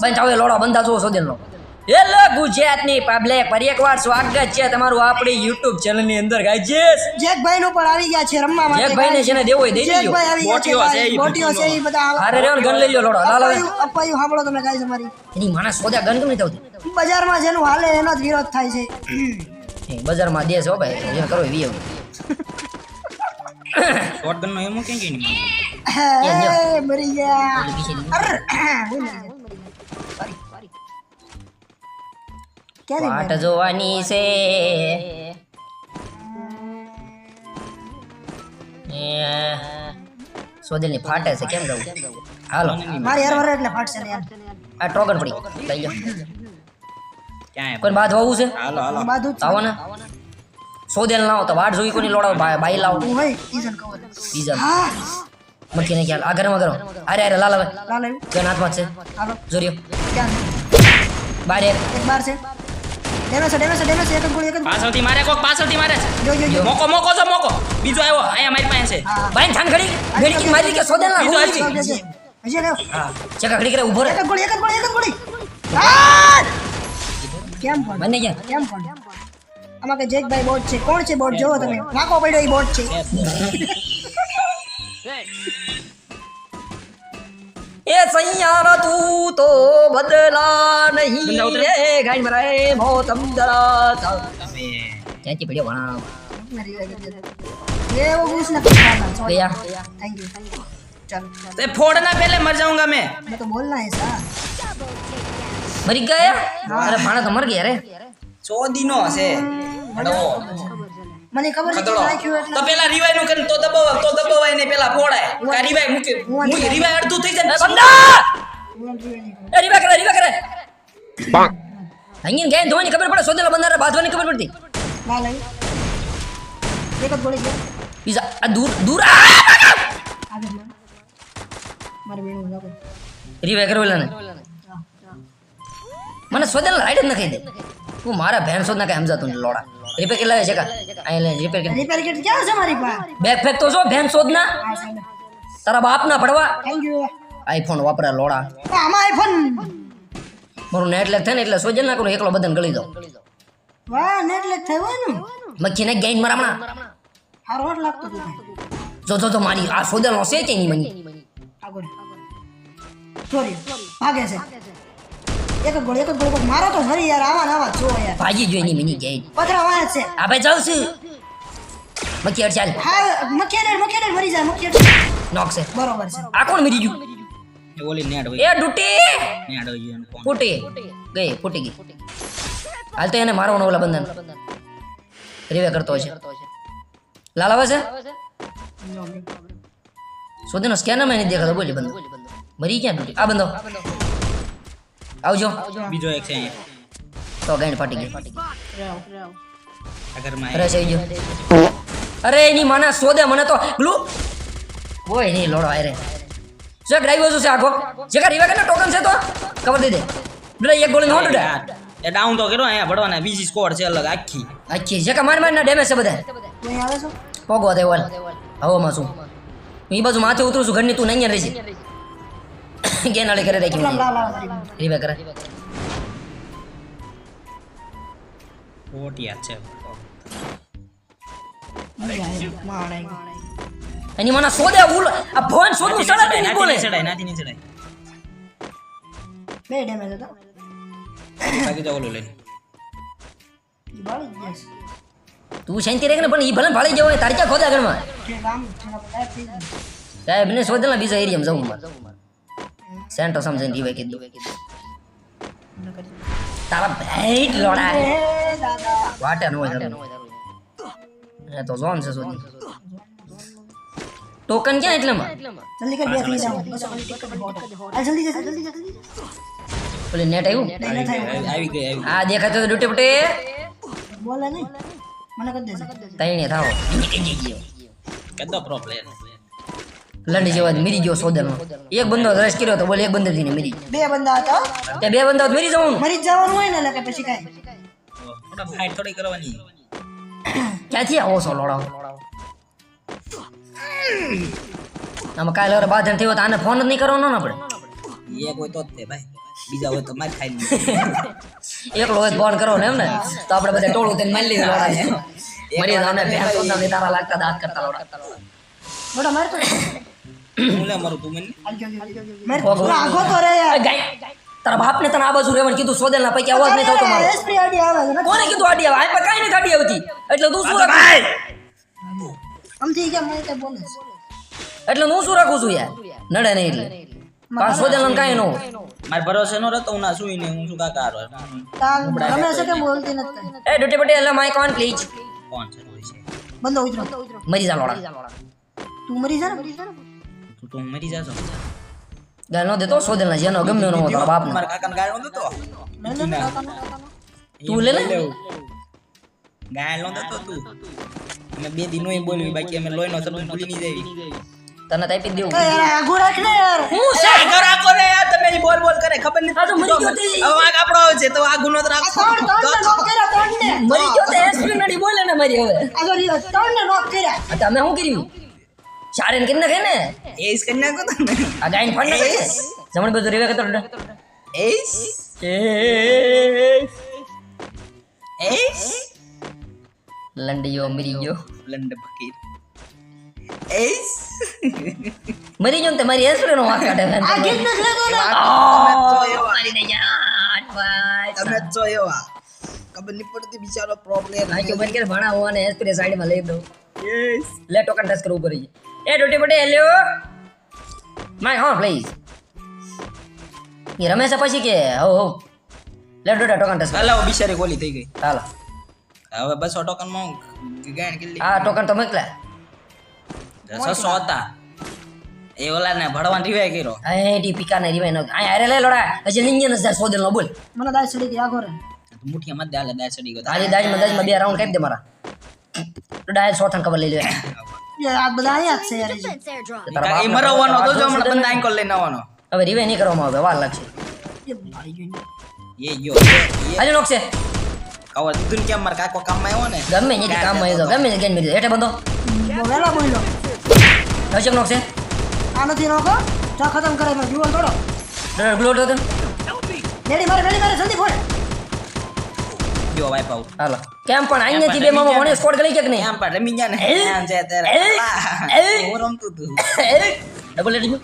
બંધ લોડો બંધા જો સોદેલ હેલો ગુજરાતની પબ્લિક ફરી એકવાર સ્વાગત છે તમારું આપણી YouTube ચેનલની અંદર ગાઈજીસ જેકભાઈ નો પણ આવી ગયા છે રમવા માટે જેકભાઈ ને જેને દેવો દઈ દેજો. બોટીઓ છે બોટીઓ છે એ બધા. અરે રે ગન લઈ લ્યો લોડો લાલ અપાયું સાંભળો તમે ગાઈસ અમારી. એની માણસ સોદા ગન કેમ નહીં થતી? બજારમાં જેનું હાલે એનો જ વિરોધ થાય છે. એ બજારમાં દેશ હો ભાઈ. જે કરો વીએ શોટગન નો એમો કેમ કે નહીં? મરી ગયા. અર, વાટ જોવાની છે સોદેલની ફાટે છે કેમ જવું હાલો મારી હરવર એટલે ફાટશે ને યાર આ ટ્રોગન પડી લઈ લો ક્યાં કોઈ બાદ હોવું છે હાલો હાલો બાધું જ છે. આવો ને સોદેલ ના આવો તો વાટ જોઈ કોની લોડાવો ભાઈ બાઈ લાવો તું હોય ઈઝન કવર પીઝા હા મક્કી ને ખ્યાલ આ ગરમ ગરમ અરે અરે લાલ હવે લાલ આવ્યું ગન હાથમાં જ છે હાલો જોરિયો ક્યાં બાર એક એક બાર છે ડેમેજ છે ડેમેજ છે ડેમેજ છે એક ગોળી એક પાછળથી મારે કોક પાછળથી મારે જો જો જો. મોકો મોકો છો મોકો. બીજો આવ્યો અહીંયા મારી પાસે છે. હા. થાન ઘડી. ઘડી મારી કે સોદે ના બીજો આવી. હજી લેવ હા ચકા ઘડી કરે ઊભો રે એક ગોળી એક ગોળી એક ગોળી. આ! કેમ પણ બંને ગયા. કેમ પણ આમાં કે જેકભાઈ બોટ છે. કોણ છે બોટ? જોવો તમે. નાખો પડ્યો એ બોટ છે. सैयारा तू तो बदला नहीं रे घाइन मराए मौतम दरा था कैची बढ़िया बना ये वो कुछ ना भैया। थैंक यू चल चल। तो फोड़ना पहले मर जाऊँगा मैं। मैं तो बोलना है सा मर गया? हाँ। अरे भाड़ा तो मर गया रे। 100 दिनों से। हेलो अच्छा। મને ખબર ખતરો તો પેલા રિવાઈ નું કરે તો દબાવ તો દબાવાય ને પેલા ફોડાય. કા રિવાઈ મૂકે મૂકે રિવાઈ અડધું થઈ જાય બંદા એ રીવા કરે રીવા કરે. હંગીન ગયા ધોવાની ખબર પડે? સોદેલા બંદારે બાંધવાની ખબર પડતી? ના લઈ એક જ ગોળી ગયો પીઝા આ દૂર દૂર. આ! આગળ મારે બેનું લાગો રીવા કરો ને મને સોદેલા રાઈડ નખાઈ દે. હું મારા ભેણ સોદ ના કઈ સમજાતું લોડા. રિપેર કેટલા છે કા? અહીં લે રિપેર કે? રિપેર કિટ ક્યાં છે મારી પાસે? બેગ ફેક તો જો બેન શોધ ના. તારા બાપ ના પડવા. થેન્ક યુ આઈફોન વાપરે લોડા આમાં આઈફોન મારું નેટ લેગ થાય ને એટલે સોજલ ના કરું એકલો બદન ગળી દઉં. વાહ નેટ લેગ થયો ને મક્ખી ને ગેઈન મારા હમણાં. હારો લાગતો તું જો જો તો મારી આ સોજલ નો છે કે નહીં મની? આગળ. સોરી ભાગે છે. એક ગોળ એક ગોળ મારો તો હરી યાર આવા આવા જો યાર. ભાજી જોઈ ની મિની ગેઈન પથરા વાય છે. આ ભાઈ જાઉં છું. મક્ખી ચાલ હા મખિયાને મખિયાને મરી જાય મખિયા નોક છે. બરોબર છે. આ કોણ મરી ગયું? એ ઓલી નેડ હોય. એ ડૂટી. નેડ હોય એનો ફોન. ફૂટી. ગઈ ફૂટી ગઈ. હાલ તો એને મારવાનો ઓલા બંધન. રિવે કરતો છે. લાલ આવે છે? સુધીનો સ્કેનરમાં નહીં દેખાતો બોલી બંધો. મરી ક્યાં ડૂટી? આ બંધો. આવજો. બીજો એક છે અહીંયા. તો ગાઈડ ફાટી ગયો આ ઘરમાં અરે સહી ગયો. અરે એની મને સોદે મને તો. ગ્લુ કોઈ નહીં લોડો આયરે. જે ડ્રાઈવર છે આખો? જે કા રીવા કે ટોકન છે તો? ખબર દે દે. બ્લે એક ગોળી નો ડ્રે એ ડાઉન તો કર્યો અહીંયા ભડવાના. બીજી સ્કોર છે અલગ આખી. આખી. જે કા માર માર ના ડેમેજ છે બધા તું અહીં આવે છો? પોગો દે વલ હવામાં શું? હું ઈ બાજુ માથે ઉતરું છું. ઘરની તું નહીં રહેશે ઓટિયા છે મજા આવી. માણ આવી ગઈ. એની માના સોદે ઉલ આ ફોન સોદનું નાથી સડા નહીં બોલે ચડાય નાથી નહીં ચડાય બે ડેમેજ હતા બાકી તો ઓલું લઈને જ જશે. તું શાંતિ રહે ને પણ ઈ ભલે ભાળી જવો હોય તારી ક્યાં ખોદા ઘરમાં. સાહેબ ને શોધેલા બીજા એરિયામાં જવું મારે સેન્ટો સમજીને રીવે કીધું. તારા ભેટ લોડા વાટે નો હોય તો ઝોન છે સુધી. ટોકન ક્યાં એટલેમાં જલ્દી કર બે થઈ જાવ જલ્દી જલ્દી જલ્દી જા. નેટ આવ્યું. આવી ગઈ આવી આ દેખાતો તો ડૂટે પટે. બોલે નહીં. મને કદ દેજે. તઈને થાઓ. કદ પ્રો પ્લેયર. લંડી જેવા મરી ગયો સોદરનો એક બંદો રશ કર્યો તો બોલે એક બંદરથી મરી બે બંદા હતા. તે બે બંદા મરી જવાનું. મરી જવાનું હોય ને લગે પછી કાંઈ? ફાઈટ થોડી કરવાની ક્યાંથી આવો છો લોડાઓ? આમાં કાલે હવે બાધણ થયો તો આને ફોન જ નહીં કરવાનો ને આપણે? એક હોય તો જ તે ભાઈ બીજા હોય તો માર ખાઈ લે એકલો હોય ફોન કરો ને એમ ને? તો આપણે બધા ટોળું તેને મારી લીધું લોડાને મરી જાવ ને ભેંસ ને તારા લાગતા દાંત કરતા લોડા. મોટા માર તો હું લે મારું તું મને. માર આખો તો રે યાર. તારા બાપને તને આ બાજુ રહેવાનું કીધું સોદેલના પૈકી અવાજ નહીં થતો મારો. એસપી આઈડી આવે કોને કીધું આડી આવે? આ કાંઈ નહીં ગાડી આવતી. એટલે તું શું મને બોલે. એટલે હું શું રાખું છું યાર? નડે નહીં એટલે. કારણ સોદેલને કાંઈ ન માર ભરોસે નો રહેતો હું ના સુઈ ને હું શું છે? બોલતી નથી. એ ડુટી પટેલ એટલે માય કોણ પ્લીઝ કોણ છે રોય છે? બંધો ઉતરો. મરી જા લોડા. તું મરી જા ને? તું તું મરી જાશો ગાલ ન દેતો સોદેલના જેનો ગમે નો તારા બાપને મારા કાકાને ગાળ નો દેતો લે લે લે કાકાનો, કાકાનો. તું લે ને ગાળ નો દેતો તું અમે બે દિનો બોલવી બાકી અમે લોહીનો સંબંધ ભૂલી નહીં જઈએ તને તો આપી જ દેવું એ આઘું રાખ ને યાર હું છે આગળ રાખો રે યાર તમે બોલ બોલ કરે ખબર નથી આ તો મરી ગયો તે. હવે વાંક આપણો છે તો આ ગુનો તો રાખો ત્રણ ને knock કર્યા ત્રણ ને મરી ગયો તો એસપી નડી બોલે ને મારી હવે આ જો રી- ત્રણ ને knock કર્યા આ તમે શું કર્યું ચારે ને કેમ ને એસ કરી નાખો તમે આ ગાયન ફાડ નાખે જમણ બધું રેવે કતો એસ એસ લંડીયો મરી ગયો લંડ ફકીર એસ મરી ગયો ને તે મારી એસપી નો વાંક કાઢે આ ગીત ને મારી ને યાર ભાઈ તમે જોયો આ એવા ખબર નહીં પડતી બિચારો પ્રોબ્લેમ નાચો બંધ કે ભણાવો અને એસપી સાઈડમાં લઈ દો યસ લે ટોકન ટચ કરવું પડી એ ડોટી પટે લ્યો માય હા પ્લીઝ એ રમેશ પછી કે? હો હો. લે ડોટા ટોકન ટસ હાલો બિચારી ગોલી થઈ ગઈ. હાલો. હવે બસો ટોકનમાં ગાણ કિલ્લી હા ટોકન તો મોકલા. જસો હતા. એ ઓલા ને ભડવાન રિવાય કર્યો. અહીં ટી પીકા ને રીવાય ન અહીં અરે લે લોડા. હજી નિંજન હજાર સોદેલ નો બોલ. મને દાય સડી ગઈ આગોરે મુઠિયા મત દાલે દાય સડી ગયો તારી દાજમાં દાજમાં બે રાઉન્ડ કાપ દે મારા. ડાય સોથન ખબર લઈ લે એ આ બધા અહીંયા જ છે યાર હજી. એ મરવાનો તો જો હમણાં જોડે બંધ લઈને આવવાનો હવે રીવાય નહીં કરવામાં આવે વાર લાગશે એ ભાઈ ગયું એ ગયો એ આજે નોકશે કવર દીધું કેમ મારા કાકો કામમાં આવ્યો ને? ગમે નહીં કામમાં ગમે ગેન મેરી બંધો. આ નથી નોકો ચા ખતમ કરે લેડી મારે લેડી મારે જલ્દી ફોડ ગયો વાઈપ આઉટ હાલો કેમ પણ અહીંયાથી બે મામા મને સ્કોર કરી કે કે નહીં એમ પર રમી ગયા ને એ? એમ છે ત્યારે એ? અલા, એ? હું રમતું તું ડબલ લેડી જો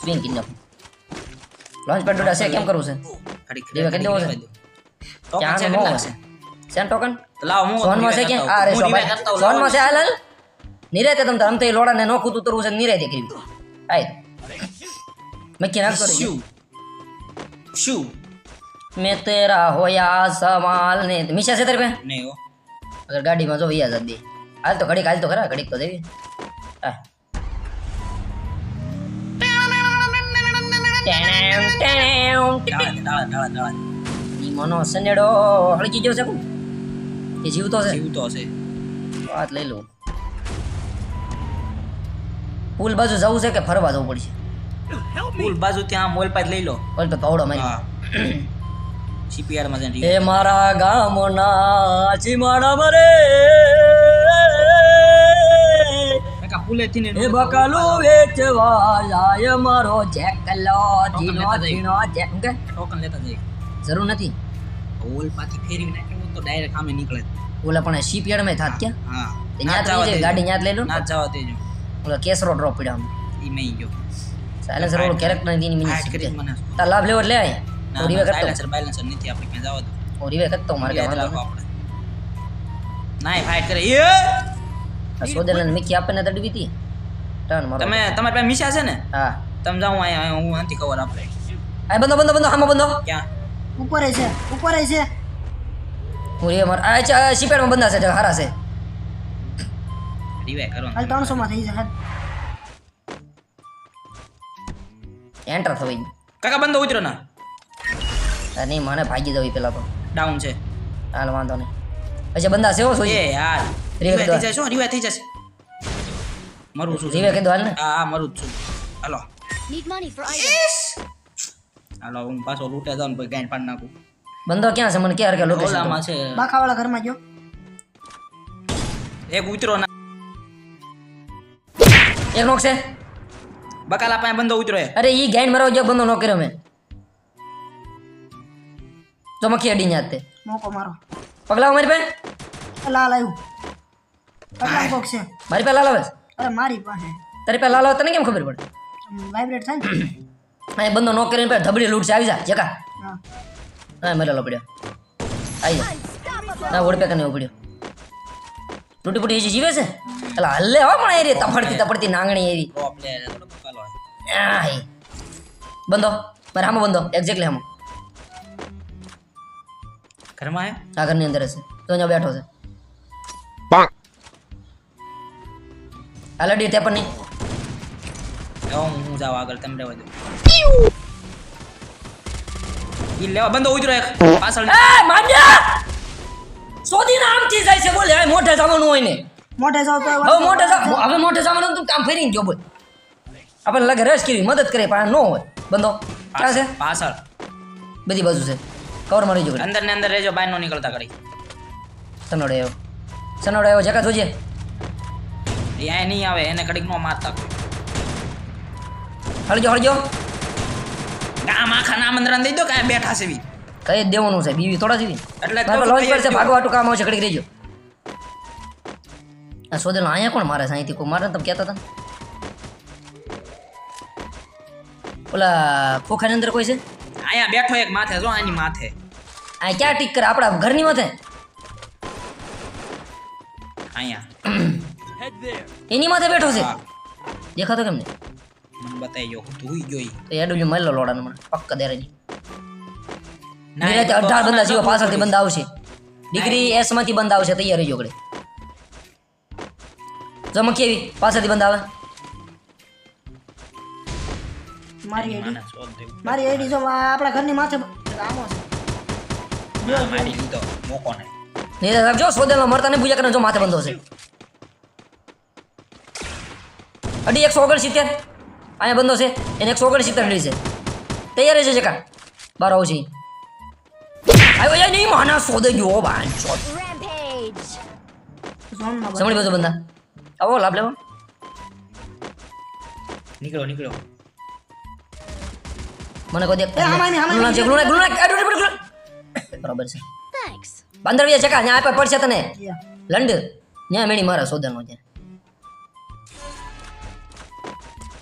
સ્વિંગ કિન નાખું લોન્ચ પેડ ડોડા છે કેમ કરવું છે ખડી દેવા કેટલી દેવો છે? તો ક્યાં છે નો કેટલા છે છે સેન ટોકન તો લાવો હું સોનમાં છે કે આ રે હું revive કરતા હોઉં, સોનમાં છે લાવો. હાલ હાલ નિરાતે તમ તમ તો લોડાને નો કૂતું તરવું છે નિરાતે કરી આય મક્કી નાખ કરી શું શું મેં તેરા હોયા સવાલ ને મીશા છે તારે પે નહીં હો અગર ગાડીમાં જો વૈયા જતી હાલ તો ઘડીક હાલ તો ખરા ઘડીક તો દેવી હા ટેણેમ, ટેણેમ, ડાળા ડાળા ડાળા ડાળા ઈ મનો સનેડો હળગી ગયો છે કોણ એ જીવતો છે જીવતો હશે વાત લઈ લઉં પુલ બાજુ જવું છે કે ફરવા જવું પડશે પુલ બાજુ ત્યાં મોલ પાસ લઈ લો ઓલ તો પાવડો મારી હા સીપીઆરમાં જઈને એ મારા ગામના ચીમાડા મરે કાકા પુલે થી ને એ બકાલો વેચવા જાય મારો જેકલો ધીનો લેતા જઈ. ધીનો જેક કે ટોકન લેતા જઈ જરૂર નથી ઓલ પાછી ફેરવી નાખ્યો તો ડાયરેક્ટ સામે નીકળે ઓલા પણ શિપયાર્ડમાં થાત ક્યાં હા તે ના ન્યાત લઈ જવા જાય દેજો. ગાડી ન્યાત લઈ લો ના જવા દેજો ઓલા કેસરો ડ્રોપ પડ્યો આમ ઈ મેં ગયો સાયલેન્સર ઓલો કેરેક્ટરની હાઈટ મિનિટ કરી મને તાર લાભ લેવો એટલે આય ના હું સાયલેન્સર બાયલેન્સર નથી આપણે ક્યાં જવા દો. હું રીવે મારે યાદ કઈ વાંધો રાખો નહીં. આપણે. નાય ફાઇટ કરે. એ! આ સોદેલ મિકી આપીને તડવી હતી. ટર્ન મારો તમે તમારી પાસે મિશા છે ને? હા. તમે જાઓ અહીંયા હું આનથી કવર આપે. આ બંધો બંધો બંધો હામાં બંધો. ક્યાં? ઉપર છે ઉપર છે. માર આ શિપયાર્ડ બંધા છે હારા છે. રિવાય કરો. હાલ ત્રણસો માં થઈ જાય એન્ટર ગયું કાકા બંધો ઉતરો ના. નહીં મને ભાગી દઉં પેલા તો. ડાઉન છે. હાલ વાંધો નહીં. પછી બંદા સેવો હો એ યાર રિવાય થઈ જશે શું થઈ જશે. મરું છું રીવે કીધું હાલ ને? હા હા મરું છું. હાલો. Need money for items. હાલો હું પાછો લૂટે જાઉં ને પછી ગાંઠ પાડી નાખું. બંદો ક્યાં છે? મને કે હરકે લોકેશન ઓલામાં છે. બાખાવાળા ઘરમાં ગયો. એક ઉતરો ના. એક નોક છે. બકાલા પાસે બંધો ઉતરો અરે ઈ ગાઈન મરવા જો બંદો નો કર્યો મેં. ચમકી અડી ન્યા તે મોકો મારો. પગલા મારી પાસે? લાલ આવ્યું. પગલા કોક છે. મારી પાસે લાલ આવે છે? અરે મારી પાસે. તારી પાસે લાલ આવે તને કેમ ખબર પડે? વાઇબ્રેટ થાય ને? અહીં બંધો નો કરીને પેલા ધબડી લૂટ છે આવી જા જકા હા. મરેલો પડ્યો. આવી જા. ના ઓડ પેક નહીં પડ્યો તૂટી ફૂટી હજી જીવે છે? એટલે હલ્લે હો પણ એરી તફડતી તફડતી નાંગણી એવી બંધો મારે હામો બંધો એક્ઝેક્ટલી આમાં ઘરમાં હે? આ ઘરની અંદર હશે તો અહીંયા બેઠો છે. આલડી તે પણ નહીં. હું જાઉં આગળ તમે રહેવા દો. ઈ લેવા બંધો ઉતરો એક. પાછળ. એ માંડ્યા નામથી જાય છે બોલે હવે મોઢે જવાનું હોય ને. મોઢે જાવ તો હવે મોઢે જાવ હવે મોઢે જવાનું તું કામ ફેરીને ગયો બોલ. આપણને લગે રસ કરી મદદ કરે પણ ન હોય. બંધો ક્યાં છે? પાછળ. બધી બાજુ છે. કવરમાં રહી ગયો અંદર ને અંદર રહેજો બહાર નો નીકળતા કરી સનોડો આવ્યો સનોડો આવ્યો જકા જોજે એ નહીં આવે એને કડીક નો મારતા હળજો હળજો. ગામ આખા નામ અંદર દઈ દો કે બેઠા છે બી કઈ દેવાનું છે બીવી થોડા જીવી એટલે લોન્ચ પર છે ભાગવા ટુ કામ આવશે કડીક રહેજો. આ સોદેલો અહીંયા કોણ મારે છે? અહીંથી કોઈ મારે તમે કહેતા હતા? ઓલા ખોખાની અંદર કોઈ છે? અહીંયા બેઠો એક માથે જો આની માથે. આ ક્યાં ટીક કરે? આપણા ઘરની માથે? અહીંયા. એની માથે બેઠો છે? દેખાતો કેમ નહીં મને બતાવી જો તું જોઈ તો એડું મળેલો લોડાને મને પક્કા નિરાતે અઢાર બંદા જીવો પાછળથી બંદા આવશે. ડિગ્રી એસમાંથી બંદા આવશે તૈયાર રહીજો ગળે જમક કેવી પાછળથી બંદા આવે. મારી આઈડી. મારી જો આપણા ઘરની માથે રામો છે. મારી લીધો મોકો ને નિરાતે રાખજો સોદેલો મરતા ને પૂજા કરે જો માથે બંધો છે. અઢી એકસો ઓગણસિત્તેર. અહીંયા બંધો છે. એને એકસો ઓગણસિત્તેર મળી છે. તૈયાર છે જકા. બાર આવું છે. આવ્યો જાય નહીં માના સોદે જો. બાન બધા. સમળી બધો બંધા. આવો લાભ લેવા. નીકળો નીકળો. ડોડી, ડોડી, ગ્લુના. બરોબર છે. બાંદર વ્યા ચકા ત્યાં આપે પડશે તને. લંડ. ત્યાં મેણી મારા સોદાનો છે.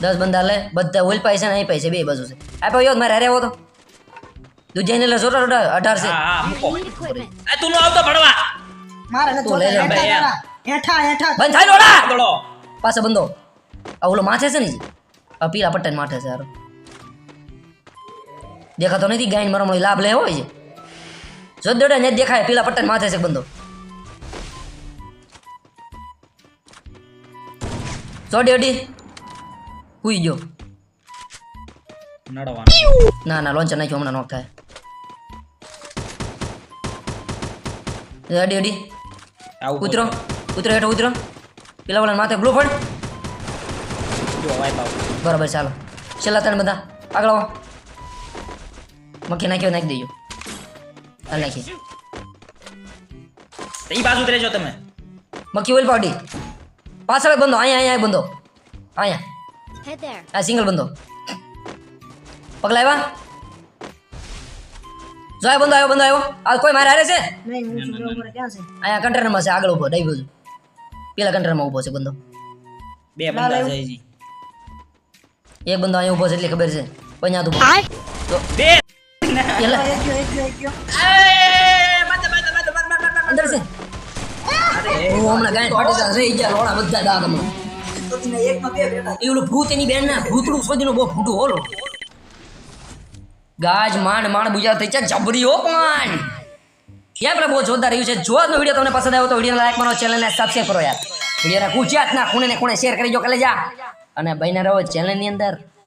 દસ બંદા લે બધા ઓલ પાય છે ને અહીં પાય છે બે બાજુ છે. આપ્યો યો મારે હારે આવો તો. દૂધ ને લે જોટા જોટા અઢાર છે. તું નો આવતો ભણવા. મારે ને તું લઈ લે ભાઈ, હેઠા હેઠા. બંધ થાય લોડા પાછો બંધો આ ઓલો માથે છે ને આ પીલા પટ્ટન માથે છે હારો. દેખાતો નથી ગાયન મરમણી લાભ લે હોય છે. જો દોડે ને દેખાય પેલા પટ્ટન માથે છે બંધો ચોડી અડી હુઈ ગયો. ના ના લોન્ચર નાખ્યો હમણાં નોક થાય. અડી અડી. ઉતરો ઉતરો હેઠો ઉતરો. પેલા વાળા માથે બ્લુ ફળ બરાબર ચાલો. છેલ્લા ત્રણ બધા. આગળ આવો. મક્કી નાખ્યો નાખી દેજો હાલ નાખી તો ઈ બાજુ ઉતરેજો તમે મકી ઓઇલ પાવડી પાછળ બંધો અહીંયા અહીંયા બંધો અહીંયા આ સિંગલ બંધો પગલા આવ્યા જો આ બંધો આવ્યો બંધો આવ્યો આ કોઈ મારે હારે છે છે અહીંયા કન્ટેનરમાં છે આગળ ઊભો ડાઈ બાજુ પેલા કન્ટેનરમાં ઊભો છે બંધો બે બંધા જાય જી એક બંધો અહીંયા ઊભો છે એટલે ખબર છે કોઈ ત્યાં ઊભો ayo, ayo. પેલા એક mata, mata, mata, mata, mata. અંદર છે હું હમણાં ગાય ફાટી રહી ગયા લોડા બધા ડાગ હમણાં એ ઓલું ભૂત એની બેન ના ભૂતળું શોધીનું બહુ ફૂટું હોલો ગાજ માંડ માંડ બુજા થઈ છે જબરી હો પણ આપણે જોરદાર રહ્યું છે જો આજનો વીડિયો તમને પસંદ આવ્યો તો વીડિયો લાઈક મારો ચેનલને સબસ્ક્રાઈબ કરો યાર વિડીયોના ગુજરાતના ખૂણે ને ખૂણે શેર કરી જો કલે જા અને ભાઈના રહો ચેનલની અંદર